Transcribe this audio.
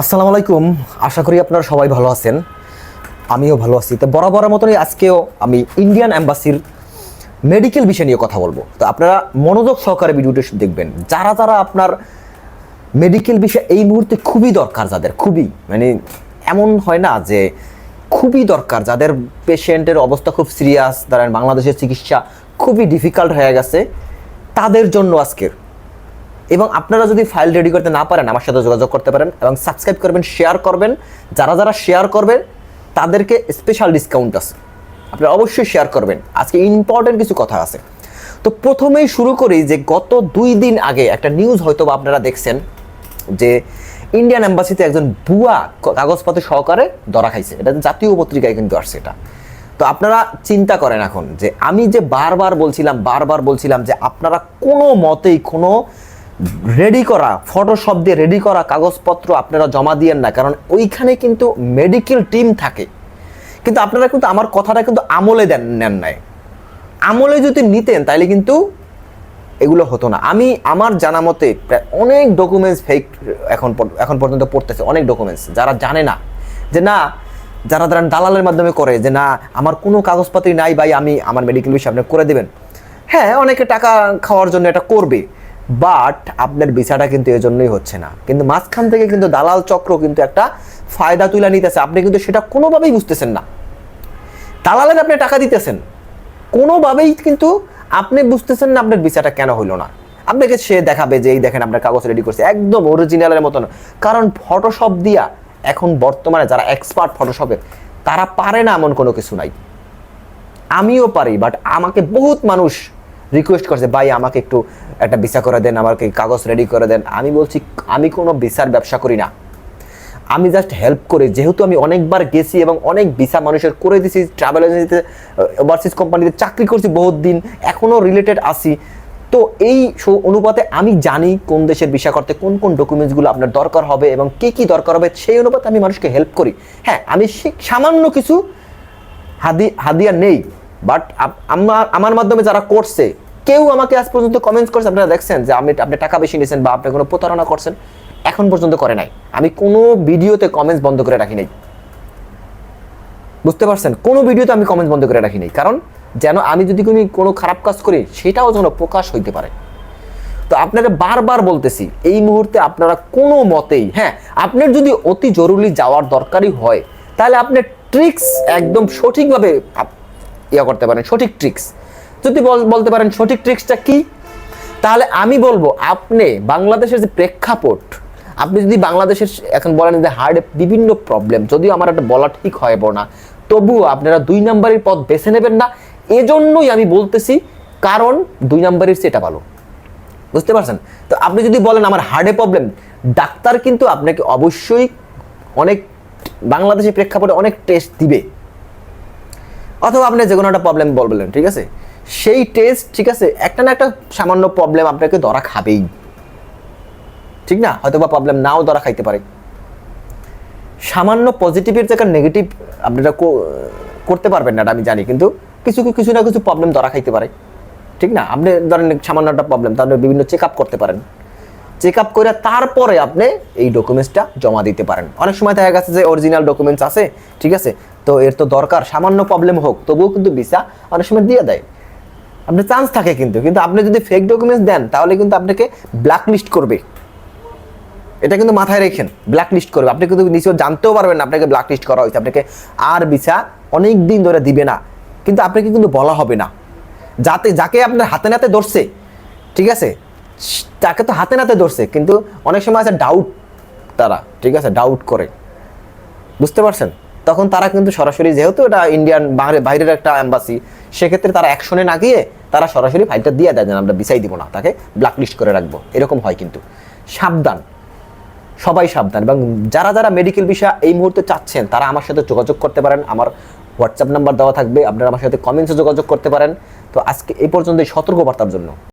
আসসালামু আলাইকুম। আশা করি আপনারা সবাই ভালো আছেন। আমিও ভালো আছি। তো বরাবরের মতনই আজকেও আমি ইন্ডিয়ান অ্যাম্বাসির মেডিকেল বিষয় নিয়ে কথা বলব। তো আপনারা মনোযোগ সহকারে ভিডিওটি দেখবেন। যারা যারা আপনার মেডিকেল বিষয় এই মুহূর্তে খুবই দরকার যাদের, খুবই মানে এমন হয় না যে খুবই দরকার। যাদের পেশেন্টের অবস্থা খুব সিরিয়াস ধরেন বাংলাদেশের চিকিৎসা খুবই ডিফিকাল্ট হয়ে গেছে, তাদের জন্য আজকের এবং আপনারা যদি ফাইল রেডি করতে না পারেন, আমার সাথে যোগাযোগ করতে পারেন এবং সাবস্ক্রাইব করবেন শেয়ার করবেন। যারা যারা শেয়ার করবে তাদেরকে স্পেশাল ডিসকাউন্ট আছে। আপনারা অবশ্যই শেয়ার করবেন। আজকে ইম্পর্টেন্ট কিছু কথা আছে। তো প্রথমেই শুরু করি যে গত দুই দিন আগে একটা নিউজ হয়তো আপনারা দেখছেন যে ইন্ডিয়ান অ্যাম্বাসিতে একজন ক- কাগজপত্র সহকারে ধরা খাইছে। এটা জাতীয় পত্রিকায় কিন্তু আসছে এটা। তো আপনারা চিন্তা করেন এখন যে আমি যে বারবার বলছিলাম বারবার বলছিলাম যে আপনারা কোনো মতেই কোনো রেডি করা ফটোশপ দিয়ে রেডি করা কাগজপত্র আপনারা জমা দিয়েন না, কারণ ওইখানে কিন্তু মেডিকেল টিম থাকে। কিন্তু আপনারা কিন্তু আমার কথাটা কিন্তু আমলে দেন, নেন নাই। আমলে যদি নিতেন তাহলে কিন্তু এগুলো হতো না। আমি আমার জানা মতে প্রায় অনেক ডকুমেন্টস ফেক এখন এখন পর্যন্ত পড়তেছে, অনেক ডকুমেন্টস যারা জানে না যে না, যারা ধরেন দালালের মাধ্যমে করে, যে না, আমার কোনো কাগজপত্রই নাই ভাই, আমি আমার মেডিকেল বিষয়ে আপনি করে দেবেন। হ্যাঁ অনেকে টাকা খাওয়ার জন্য এটা করবে। বাট আপনার ভিসাটা কিন্তু এই জন্যই হচ্ছে না। কিন্তু মাঝখান থেকে কিন্তু দালাল চক্র কিন্তু একটা ফায়দা তুলে নিতেছে। আপনি কিন্তু সেটা কোনোভাবেই বুঝতেছেন না। দালালের আপনি টাকা দিতেছেন। কোনোভাবেই কিন্তু আপনি বুঝতেছেন না আপনার ভিসাটা কেন হইল না। আপনাকে সে দেখাবে যে, এই দেখেন, আপনার কাগজ রেডি করছে। একদম অরিজিনালের মতন। কারণ ফটোশপ দিয়া এখন বর্তমানে যারা এক্সপার্ট ফটোশপে তারা পারে না এমন কোনো কিছু নাই। আমিও পারি বাট আমাকে বহুত মানুষ রিকোয়েস্ট করছে, ভাই, আমাকে একটু একটা ভিসা করে দেন, আমাকে কাগজ রেডি করে দেন। আমি বলছি, আমি কোনো ভিসার ব্যবসা করি না। আমি জাস্ট হেল্প করি, যেহেতু আমি অনেকবার গেছি এবং অনেক ভিসা মানুষের করে দিছি ট্রাভেল এজেন্সিতে ওভারসিজ কোম্পানিতে চাকরি করছি বহুত দিন এখনও রিলেটেড আছি। তো এই অনুপাতে আমি জানি কোন দেশের ভিসা করতে কোন কোন ডকুমেন্টসগুলো আপনার দরকার হবে এবং কী কী দরকার হবে, সেই অনুপাতে আমি মানুষকে হেল্প করি। হ্যাঁ আমি সামান্য কিছু হাদি, হাদিয়া নেই। বাট আমার আমার মাধ্যমে যারা করছে, কেউ আমাকে আজ পর্যন্ত কমেন্টস করছে, আপনারা দেখছেন যে আমি আপনি টাকা বেশি নিয়েছেন বা আপনি কোনো প্রতারণা করছেন, এখন পর্যন্ত করে নাই। আমি কোনো ভিডিওতে কমেন্টস বন্ধ করে রাখি নাই। বুঝতে পারছেন? কোনো ভিডিওতে আমি কমেন্টস বন্ধ করে রাখি নাই। কারণ যেন আমি যদি কোনো কোনো খারাপ কাজ করি, সেটাও যেন প্রকাশ হইতে পারে। তো আপনারা বারবার বলতেছি, এই মুহূর্তে আপনারা কোনো মতেই হ্যাঁ আপনার যদি অতি জরুরি যাওয়ার দরকারই হয়, তাহলে আপনি ট্রিক্স একদম সঠিকভাবে ইয়া করতে পারেন, সঠিক ট্রিক্স যদি বল- বলতে পারেন সঠিক ট্রিক্সটা কি? তাহলে আমি বলব, আপনি বাংলাদেশের যে প্রেক্ষাপট, আপনি যদি বাংলাদেশের এখন বলেন যে হার্ডে বিভিন্ন প্রবলেম যদিও আমার একটা বলা ঠিক হয় না, তবুও আপনারা দুই নাম্বারের পথ বেছে নেবেন না। এজন্যই আমি বলতেছি, কারণ দুই নাম্বারের সেটা ভালো। বুঝতে পারছেন? তো আপনি যদি বলেন আমার হার্টে প্রবলেম ডাক্তার কিন্তু আপনাকে অবশ্যই অনেক বাংলাদেশের প্রেক্ষাপটে অনেক টেস্ট দিবে। অথবা আপনি যে কোনো একটা প্রবলেম বলবেন, ঠিক আছে? সেই টেস্ট ঠিক আছে, একটা না একটা সামান্য প্রবলেম আপনাকে ধরা খাবেই। ঠিক না? হয়তো বা প্রবলেম নাও ধরা খাইতে পারে। সামান্য পজিটিভের জায়গায় নেগেটিভ আপনারা করতে পারবেন না আমি জানি, কিন্তু কিছু কিছু না কিছু প্রবলেম ধরা খাইতে পারে। ঠিক না? আপনি ধরেন সামান্য একটা প্রবলেম তাহলে বিভিন্ন চেক আপ করতে পারেন। চেক আপ করে তারপরে আপনি এই ডকুমেন্টসটা জমা দিতে পারেন। অনেক সময় দেখা গেছে যে অরিজিনাল ডকুমেন্টস আছে, ঠিক আছে? তো এর তো দরকার, সামান্য প্রবলেম হোক, তবুও কিন্তু ভিসা অনেক সময় দিয়ে দেয়। আপনার চান্স থাকে কিন্তু কিন্তু আপনি যদি ফেক ডকুমেন্টস দেন, তাহলে কিন্তু আপনাকে ব্ল্যাক লিস্ট করবে। এটা কিন্তু মাথায় রেখেন ব্ল্যাক লিস্ট করবে। আপনি কিন্তু নিশ্চয় জানতেও পারবেন না আপনাকে ব্ল্যাক লিস্ট করা হয়েছে। আপনাকে আর ভিসা অনেক দিন ধরে দিবে না। কিন্তু আপনাকে কিন্তু বলা হবে না। যাতে, যাকে আপনার হাতে নাতে ধরছে, ঠিক আছে? তাকে তো হাতে নাতে ধরছে, কিন্তু অনেক সময় আছে ডাউট তারা, ঠিক আছে? ডাউট করে। বুঝতে পারছেন? তখন তারা কিন্তু সরাসরি, যেহেতু এটা ইন্ডিয়ান বাইরে বাইরের একটা অ্যাম্বাসি সেক্ষেত্রে তারা অ্যাকশনে না গিয়ে তারা সরাসরি ফাইলটা দিয়ে দেয় যে, আমরা বিছাই দিব না, তাকে ব্ল্যাক লিস্ট করে রাখব। এরকম হয় কিন্তু। সাবধান। সবাই সাবধান। এবং যারা যারা মেডিকেল বিষয় এই মুহূর্তে চাচ্ছেন, তারা আমার সাথে যোগাযোগ করতে পারেন। আমার হোয়াটসঅ্যাপ নাম্বার দেওয়া থাকবে। আপনারা আমার সাথে কমেন্টসে যোগাযোগ করতে পারেন। তো আজকে এই পর্যন্ত সতর্কবার্তার জন্য।